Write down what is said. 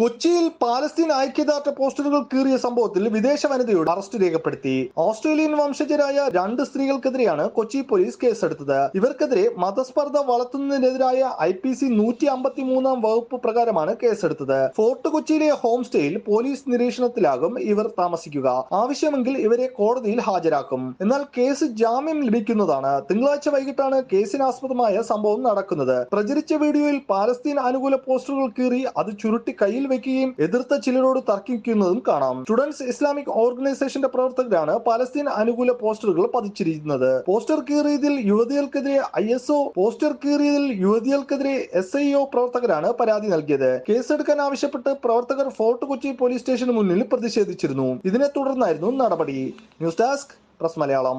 കൊച്ചിയിൽ പാലസ്തീൻ ഐക്യദാർഢ്യ പോസ്റ്ററുകൾ കീറിയ സംഭവത്തിൽ വിദേശ വനിതയോട് അറസ്റ്റ് രേഖപ്പെടുത്തി. ഓസ്ട്രേലിയൻ വംശജരായ രണ്ട് സ്ത്രീകൾക്കെതിരെയാണ് കൊച്ചി പോലീസ് കേസെടുത്തത്. ഇവർക്കെതിരെ മതസ്പർദ്ധ വളർത്തുന്നതിനെതിരായ ഐ പി സി നൂറ്റി അമ്പത്തി മൂന്നാം വകുപ്പ് പ്രകാരമാണ് കേസെടുത്തത്. ഫോർട്ട് കൊച്ചിയിലെ ഹോം സ്റ്റേയിൽ പോലീസ് നിരീക്ഷണത്തിലാകും ഇവർ താമസിക്കുക. ആവശ്യമെങ്കിൽ ഇവരെ കോടതിയിൽ ഹാജരാക്കും. എന്നാൽ കേസ് ജാമ്യം ലഭിക്കുന്നതാണ്. തിങ്കളാഴ്ച വൈകിട്ടാണ് കേസിനാസ്പദമായ സംഭവം നടക്കുന്നത്. പ്രചരിച്ച വീഡിയോയിൽ പാലസ്തീൻ അനുകൂല പോസ്റ്ററുകൾ കീറി അത് ചുരുട്ടി കയ്യിൽ വെക്കുകയും എതിർത്ത ചിലരോട് തർക്കിക്കുന്നതും കാണാം. സ്റ്റുഡൻസ് ഇസ്ലാമിക് ഓർഗനൈസേഷന്റെ പ്രവർത്തകരാണ് പലസ്തീൻ അനുകൂല പോസ്റ്ററുകൾ പതിച്ചിരിക്കുന്നത്. പോസ്റ്റർ കീറിയതിൽ യുവതികൾക്കെതിരെ ഐ എസ് ഒ പോസ്റ്റർ കീറിയതിൽ യുവതികൾക്കെതിരെ എസ് ഐ ഒ പ്രവർത്തകരാണ് പരാതി നൽകിയത്. കേസെടുക്കാൻ ആവശ്യപ്പെട്ട് പ്രവർത്തകർ ഫോർട്ട് കൊച്ചി പോലീസ് സ്റ്റേഷന് മുന്നിൽ പ്രതിഷേധിച്ചിരുന്നു. ഇതിനെ തുടർന്നായിരുന്നു നടപടി. News desk press Malayalam